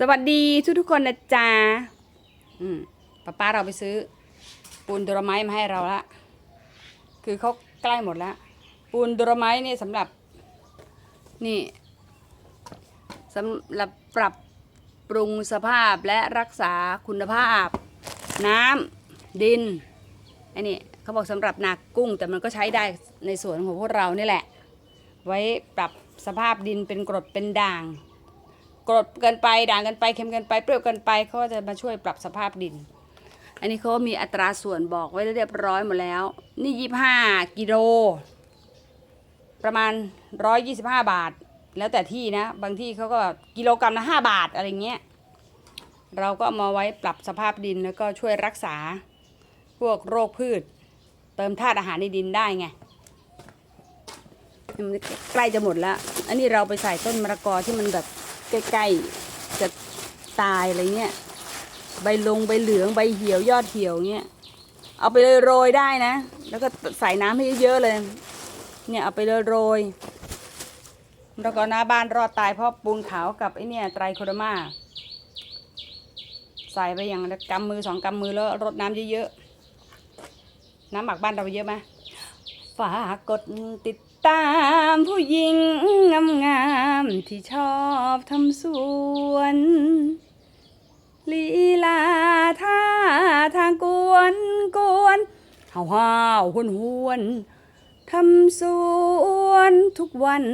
สวัสดีทุกทุกคนนะจ๊ะอืมป้าป้าเราไปซื้อ ปูนดรไม้มาให้เราละคือเขาใกล้หมดแล้ว ปูนดรไม้นี่สำหรับ นี่สำหรับปรับปรุงสภาพและรักษาคุณภาพ น้ำดินไอ้นี่เขาบอกสำหรับนากุ้ง แต่มันก็ใช้ได้ในสวนของพวกเรานี่แหละ ไว้ปรับสภาพดินเป็นกรดเป็นด่าง กรดเกินไปด่างเกินไปเค็มเกินไปเปรี้ยวเกินไปเขาก็จะมาช่วยปรับสภาพดิน อันนี้เขามีอัตราส่วนบอกไว้เรียบร้อยหมดแล้ว นี่ยี่ห้ากิโลประมาณร้อยยี่สิบห้าบาท แล้วแต่ที่นะ บางที่เขาก็กิโลกรัมละห้าบาทอะไรเงี้ยเราก็มาไว้ปรับสภาพดินแล้วก็ช่วยรักษาพวกโรคพืช เติมธาตุอาหารในดินได้ไงมันใกล้จะหมดแล้ว อันนี้เราไปใส่ต้นมะละกอที่มันแบบ ใกล้ๆจะตายอะไรเงี้ยใบลงใบเหลืองใบเหี่ยวยอดเหี่ยวเงี้ยเอาไปเลยโรยได้นะ แล้วก็ใส่น้ำให้เยอะๆเลย เนี่ยเอาไปเลยโรยมะละกอหน้าบ้านรอดตายเพราะปูนขาวกับไอเนี่ยไตรโคโดมาใส่ไปอย่างกำมือสองกำมือแล้วรดน้ำเยอะๆ น้ำหมักบ้านเราเยอะไหมฝากกดติดตามผู้หญิงงาม ที่ชอบทำสวนลีลาท่าทางกวนกวนห้าวห้าวหวนหวนทำสวนทุกวัน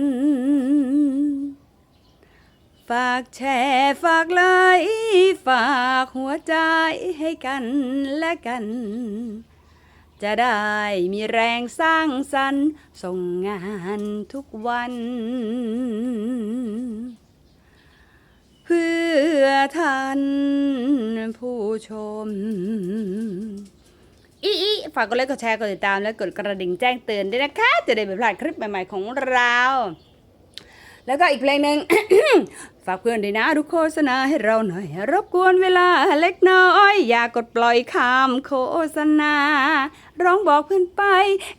ฝากแชร์ฝากไลค์ฝากหัวใจให้กันและกัน จะได้มีแรงสร้างสรรค์ส่งงานทุกวัน เพื่อท่านผู้ชม อีฝากกดไลค์กดแชร์กดติดตามและกดกระดิ่งแจ้งเตือนด้วยนะคะ จะได้ไม่พลาดคลิปใหม่ ๆ ของเรา แล้วก็อีกเพลงหนึ่ง ฝากเพื่อนด้วยนะทุกโฆษณาให้เราหน่อย รบกวนเวลาเล็กน้อย อย่ากดปล่อยคำโฆษณา ร้องบอกเพื่อนไป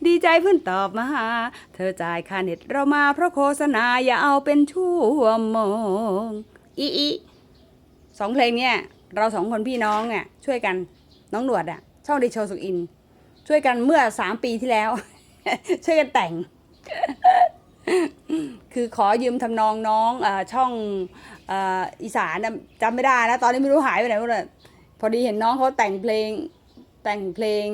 ดีใจเพื่อนตอบมาเธอจ่ายค่าเน็ตเรามาเพราะโฆษณาอย่าเอาเป็นชั่วโมง อีอีสองเพลงเนี่ย เราสองคนพี่น้องเนี่ยช่วยกันน้องหนวดอะช่องดีโชสุขอิน ช่วยกันเมื่อสามปีที่แล้ว ช่วยกันแต่ง คือขอยืมทำนองน้องอช่องอ,อีสานจำไม่ได้แล้วตอนนี้ไม่รู้หายไปไหนหมดเลยพอดีเห็นน้องเขาแต่งเพลงแต่งเพลง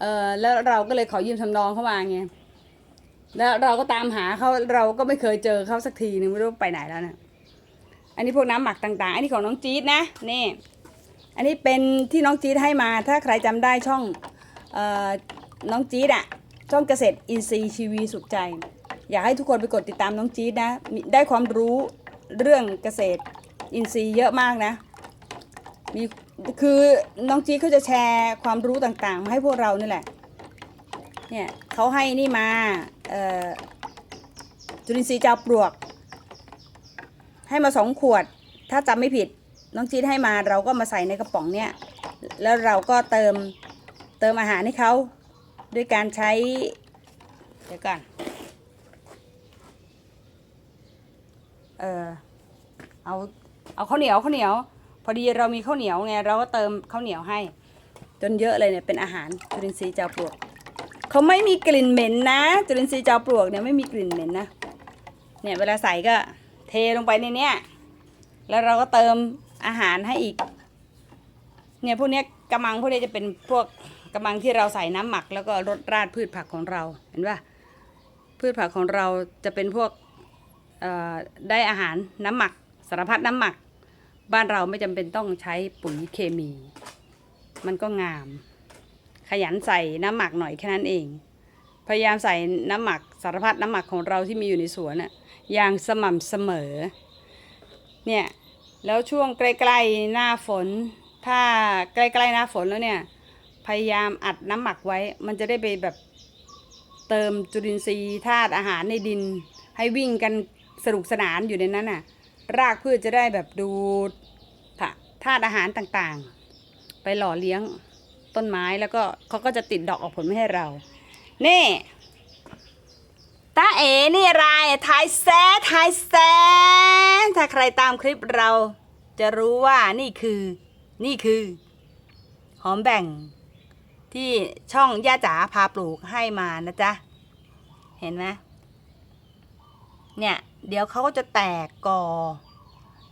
เออแล้วเราก็เลยขอยืมทำนองเข้ามาไงแล้วเราก็ตามหาเขาเราก็ไม่เคยเจอเขาสักทีนึงไม่รู้ไปไหนแล้วนะอันนี้พวกน้ำหมักต่าง ๆ อันนี้ของน้องจี๊ดนะนี่อันนี้เป็นที่น้องจี๊ดให้มา ถ้าใครจำได้ช่องเออน้องจี๊ดอะช่องเกษตรอินทรีย์ชีวีสุขใจ อยากให้ทุกคนไปกดติดตามน้องจี๊ดนะ ได้ความรู้เรื่องเกษตรอินทรีย์เยอะมากนะ มีคือน้องจี๊ดเขาจะแชร์ความรู้ต่างๆ มาให้พวกเรานี่แหละ เนี่ยเขาให้นี่มาจุลินทรีย์เจาปลวก ให้มาสองขวด ถ้าจำไม่ผิด น้องจี๊ดให้มาเราก็มาใส่ในกระป๋องเนี่ย แล้วเราก็เติมเติมอาหารให้เขาด้วยการใช้ เดี๋ยวก่อน เออเอาเอาข้าวเหนียวข้าวเหนียว พอดีเรามีข้าวเหนียวไงเราก็เติมข้าวเหนียวให้ จนเยอะเลยเนี่ยเป็นอาหารจุลินทรีย์เจาปลวกเขาไม่มีกลิ่นเหม็นนะ จุลินทรีย์เจาปลวกเนี่ยไม่มีกลิ่นเหม็นนะเนี่ยเวลาใส่ก็เทลงไปในเนี้ยแล้วเราก็เติมอาหารให้อีก เนี่ยพวกเนี้ยกระมังพวกนี้จะเป็นพวกกระมังที่เราใส่น้ำหมัก แล้วก็รดราดพืชผักของเราเห็นป่ะพืชผักของเราจะเป็นพวก ได้อาหารน้ำหมักสารพัดน้ำหมัก บ้านเราไม่จำเป็นต้องใช้ปุ๋ยเคมี มันก็งาม ขยันใส่น้ำหมักหน่อยแค่นั้นเอง พยายามใส่น้ำหมักสารพัดน้ำหมักของเราที่มีอยู่ในสวนน่ะอย่างสม่ำเสมอเนี่ยแล้วช่วงใกล้ๆหน้าฝน ถ้าใกล้ๆหน้าฝนแล้วเนี่ยพยายามอัดน้ำหมักไว้ มันจะได้ไปแบบเติมจุลินทรีย์ธาตุอาหารในดิน ให้วิ่งกัน สนุกสนานอยู่ในนั้นน่ะ รากพืชจะได้แบบดูดธาตุอาหารต่างๆ ไปหล่อเลี้ยงต้นไม้แล้วก็เขาก็จะติดดอกออกผลไม่ให้เรา นี่ตาเอ๋นี่อะไรทายแซ่ทายแซ่ถ้าใครตามคลิปเราจะรู้ว่านี่คือ นี่คือ หอมแบ่ง ที่ช่องย่าจ๋าพาปลูกให้มานะจ๊ะ เห็นไหมเนี่ย เดี๋ยวเขาก็จะแตกกอ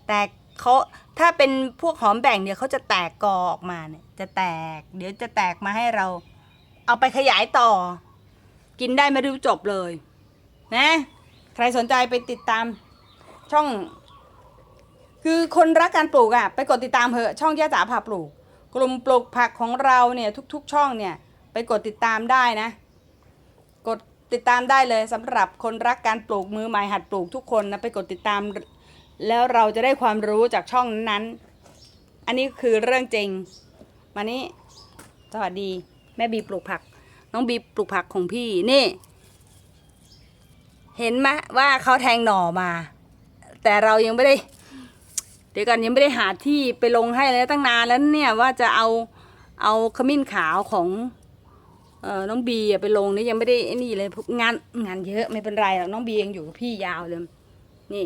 แตกเขาถ้าเป็นพวกหอมแบ่งเนี่ยเขาจะแตกกอออกมาเนี่ยจะแตก เดี๋ยวจะแตกมาให้เรา เอาไปขยายต่อ กินได้ไม่รู้จบเลย นะ ใครสนใจไปติดตามช่อง คือคนรักการปลูกอะ่ะ ไปกดติดตามเถอะช่องย่าจ๋าพาปลูก กลุ่มปลูกผักของเราเนี่ยทุก ๆ ช่องเนี่ย ไปกดติดตามได้นะ ติดตามได้เลยสำหรับคนรักการปลูกมือใหม่หัดปลูกทุกคนนะไปกดติดตาม แล้วเราจะได้ความรู้จากช่องนั้นอันนี้คือเรื่องจริง มานี้สวัสดี แม่บีปลูกผัก น้องบีปลูกผักของพี่นี่ เห็นไหมว่าเขาแทงหน่อมา แต่เรายังไม่ได้ เดี๋ยวกันยังไม่ได้หาที่ไปลงให้เลยตั้งนานแล้วเนี่ยว่าจะเอาเอาขมิ้นขาวของ เออน้องบีไปลงนี่ยังไม่ได้นี่เลยงานงานเยอะไม่เป็นไรหรอกน้องบียังอยู่กับพี่ยาวเลย นี่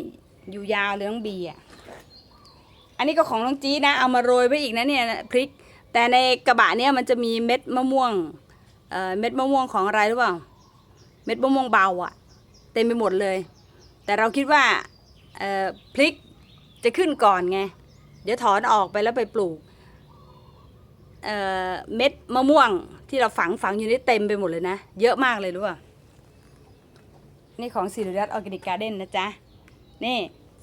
อยู่ยาวเลยน้องบีอะอันนี้ก็ของน้องจีนะเอามาโรยไว้อีกนะเนี่ยพริก แต่ในกระบะเนี่ยมันจะมีเม็ดมะม่วงเอ่อเม็ดมะม่วงของอะไรหรือเปล่า เม็ดมะม่วงเบาอะ เต็มไปหมดเลย แต่เราคิดว่าเอ่อพริกจะขึ้นก่อนไงเดี๋ยวถอนออกไปแล้วไปปลูกเอ่อเม็ดมะม่วง ที่เราฝังฝังอยู่นี่เต็มไปหมดเลยนะ เยอะมากเลยรู้ป่ะ นี่ของสิริรัตน์ออร์แกนิกการ์เด้นนะจ๊ะ นี่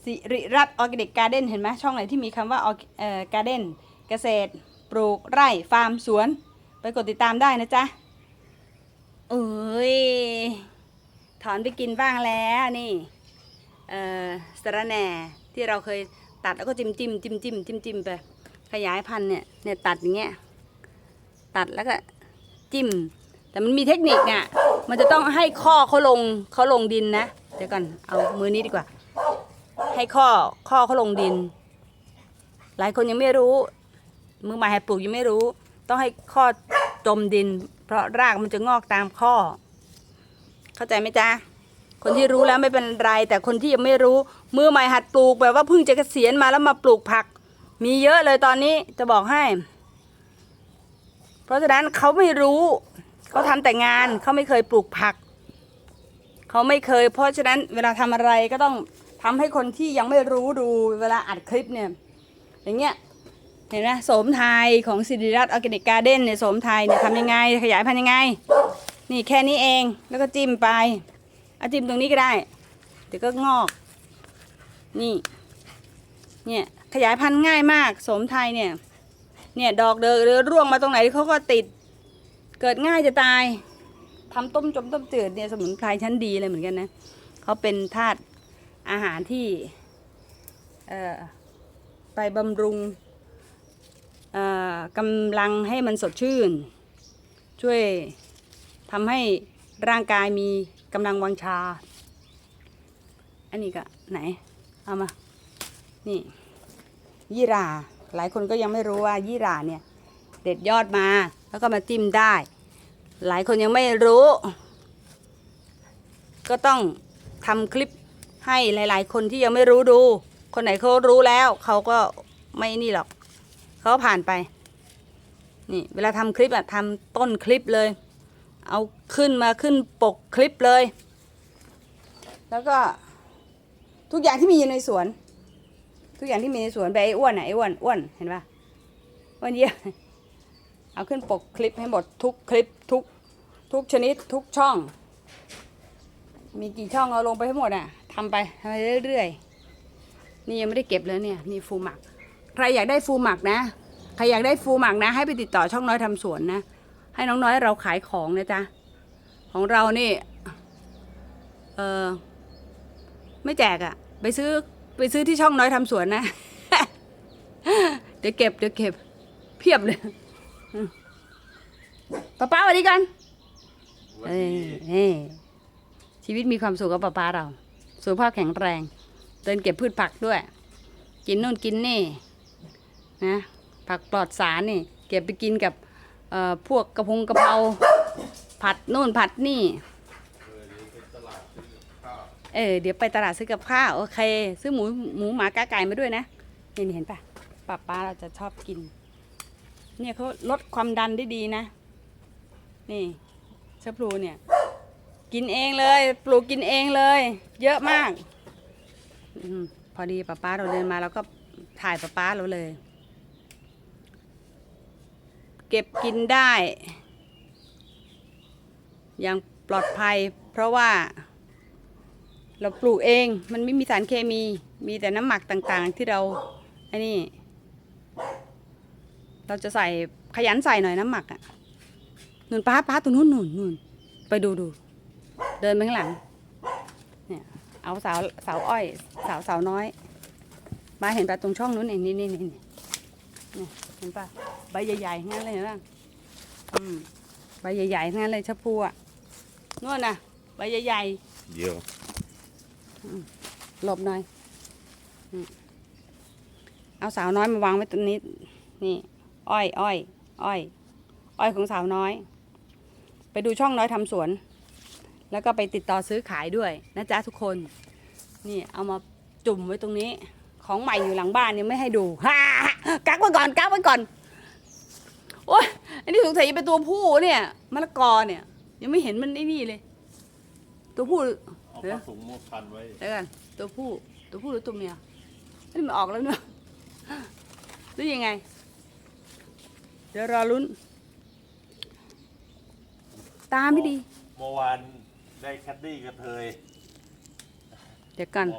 สิริรัตน์ออร์แกนิกการ์เด้นเห็นไหมช่องไหนที่มีคำว่าเอ่อการ์เด้นเกษตร ปลูกไร่ฟาร์มสวน ไปกดติดตามได้นะจ๊ะเอ้ยถอนไปกินบ้างแล้วนี่เอ่อสระแหน่ที่เราเคยตัดแล้วก็จิ้มจิ้มจิ้มจิ้มจิ้มจิ้มไปขยายพันธุ์เนี่ยเนี่ยตัดอย่างเงี้ยตัดแล้วก็ จิ้ม แต่มันมีเทคนิคเนี่ย มันจะต้องให้ข้อเขาลงเขาลงดินนะ เดี๋ยวก่อนเอามือนี้ดีกว่า ให้ข้อข้อเขาลงดิน หลายคนยังไม่รู้ มือใหม่หัดปลูกยังไม่รู้ ต้องให้ข้อจมดิน เพราะรากมันจะงอกตามข้อ เข้าใจไหมจ๊ะคนที่รู้แล้วไม่เป็นไร แต่คนที่ยังไม่รู้ มือใหม่หัดปลูกแบบว่าเพิ่งจะเกษียณมาแล้วมาปลูกผัก มีเยอะเลยตอนนี้จะบอกให้ เพราะฉะนั้นเขาไม่รู้ เขาทำแต่งานเขาไม่เคยปลูกผัก เขาไม่เคย เพราะฉะนั้นเวลาทำอะไรก็ต้องทำให้คนที่ยังไม่รู้ดูเวลาอัดคลิปเนี่ย อย่างเงี้ยเห็นไหมโสมไทยของสิริรัตน์ออร์แกนิกการ์เด้นเนี่ยโสมไทยเนี่ยทำยังไง ขยายพันธุ์ยังไง นี่แค่นี้เองแล้วก็จิ้มไปเอาจิ้มตรงนี้ก็ได้เดี๋ยวก็งอก นี่ เนี่ยขยายพันธุ์ง่ายมากโสมไทยเนี่ย เนี่ยดอกเดือร่วงมาตรงไหนเขาก็ติด เกิดง่ายจะตายทำต้มจมต้มจืดเนี่ยสมุนไพรชั้นดีเลยเหมือนกันนะเขาเป็นธาตุอาหารที่เอ่อไปบำรุงเอ่อกำลังให้มันสดชื่น ช่วยทำให้ร่างกายมีกำลังวังชา อันนี้ก็ไหน เอามา นี่ยี่รา หลายคนก็ยังไม่รู้ว่ายี่หร่าเนี่ย เด็ดยอดมาแล้วก็มาจิ้มได้ หลายคนยังไม่รู้ ก็ต้องทำคลิปให้หลาย ๆ คนที่ยังไม่รู้ดู คนไหนเขารู้แล้วเขาก็ไม่นี่หรอกเขาผ่านไป นี่เวลาทำคลิปอะทำต้นคลิปเลย เอาขึ้นมาขึ้นปกคลิปเลย แล้วก็ทุกอย่างที่มีอยู่ในสวน ทุกอย่างที่มีในสวนไปไอ้อ้วนอะไอ้อ้วนอ้วนเห็นปะอ้วนเยี่ยมเอาขึ้นปกคลิปให้หมดทุกคลิปทุกทุกชนิดทุกช่อง มีกี่ช่องเอาลงไปให้หมดอะทำไปทำไปเรื่อยๆนี่ยังไม่ได้เก็บเลยเนี่ยนี่ฟูหมัก ใครอยากได้ฟูหมักนะใครอยากได้ฟูหมักนะ ให้ไปติดต่อช่องน้อยทำสวนนะให้น้องน้อยเราขายของนะจ๊ะของเรานี่เออไม่แจกอะ่ะ ไปซื้อ ไปซื้อที่ช่องน้อยทำสวนนะ เดี๋ยวเก็บเดี๋ยวเก็บ เพียบเลยอืมป้าป้าสวัสดีกันเอ้ยนี่ชีวิตมีความสุขกับป้าป้าเรา สุขภาพแข็งแรง เดินเก็บพืชผักด้วย กินนู่นกินนี่นะผักปลอดสารนี่ เก็บไปกินกับเอ่อพวกกระพงกระเพราผัดนู่นผัดนี่ เออเดี๋ยวไปตลาดซื้อกับข้าวโอเค ซื้อหมูหมูหมากาไก่มาด้วยนะนี่เห็นปะป้าป้าเราจะชอบกิน เนี่ยเขาลดความดันได้ดีนะ นี่เชอพลูเนี่ย กินเองเลย ปลูกกินเองเลย เยอะมากอพอดีป้าป้าเราเดินมาเราก็ถ่ายป้าป้าเราเลย เก็บกินได้ อย่างปลอดภัย เพราะว่า เราปลูกเองมันไม่มีสารเคมี มีแต่น้ำหมักต่างๆ ที่เราไอ้นี่ เราจะใส่ขยันใส่หน่อยน้ำหมักอะ่ะนุ่นป้าป้าตรงนู้นนุ่นนุ่นไปดูดู เดินไปข้างหลัง เนี่ย เอาสาวสาวอ้อยสาวสาวน้อย มาเห็นปะตรงช่องนู้นนี่นี่นี่นี่นี่นี่เห็นปะใบใหญ่ๆงั้นเลยเห็นปะอืมใบใหญ่ๆงั้นเลยชะพูอะนู่นน่ะใบใหญ่ๆเดี๋ยว หลบหน่อย เอาสาวน้อยมาวางไว้ตรงนี้ นี่ อ้อยอ้อยอ้อย อ้อยของสาวน้อย ไปดูช่องน้อยทำสวน แล้วก็ไปติดต่อซื้อขายด้วยนะจ๊ะทุกคน นี่เอามาจุ่มไว้ตรงนี้ ของใหม่อยู่หลังบ้านยังไม่ให้ดูฮ่ากักไว้ก่อนกักไว้ก่อน โอ้ยอันนี้สงสัยจะเป็นตัวผู้เนี่ยมะละกอเนี่ย ยังไม่เห็นมันไอ้นี่เลย ตัวผู้ เอาผ้าถุงมาพันไว้ เดี๋ยวกันตัวผู้ตัวผู้หรือตัวเมียนี่มันออกแล้วเนอะหรือยังไง เดี๋ยวรอลุ้น ตาไม่ดี เมื่อวานได้แคดดี้กระเทย เดี๋ยวกัน